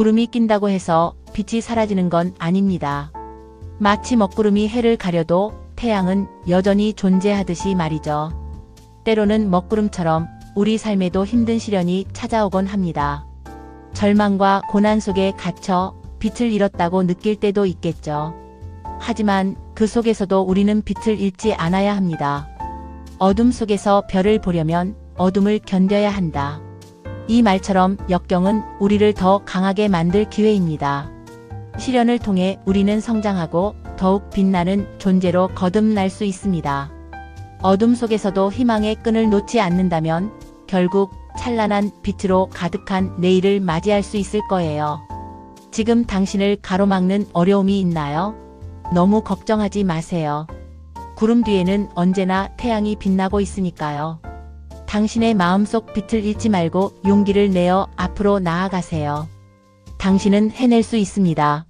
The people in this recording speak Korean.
구름이 낀다고 해서 빛이 사라지는 건 아닙니다. 마치 먹구름이 해를 가려도 태양은 여전히 존재하듯이 말이죠. 때로는 먹구름처럼 우리 삶에도 힘든 시련이 찾아오곤 합니다. 절망과 고난 속에 갇혀 빛을 잃었다고 느낄 때도 있겠죠. 하지만 그 속에서도 우리는 빛을 잃지 않아야 합니다. 어둠 속에서 별을 보려면 어둠을 견뎌야 한다. 이 말처럼 역경은 우리를 더 강하게 만들 기회입니다. 시련을 통해 우리는 성장하고 더욱 빛나는 존재로 거듭날 수 있습니다. 어둠 속에서도 희망의 끈을 놓지 않는다면 결국 찬란한 빛으로 가득한 내일을 맞이할 수 있을 거예요. 지금 당신을 가로막는 어려움이 있나요? 너무 걱정하지 마세요. 구름 뒤에는 언제나 태양이 빛나고 있으니까요. 당신의 마음속 빛을 잃지 말고 용기를 내어 앞으로 나아가세요. 당신은 해낼 수 있습니다.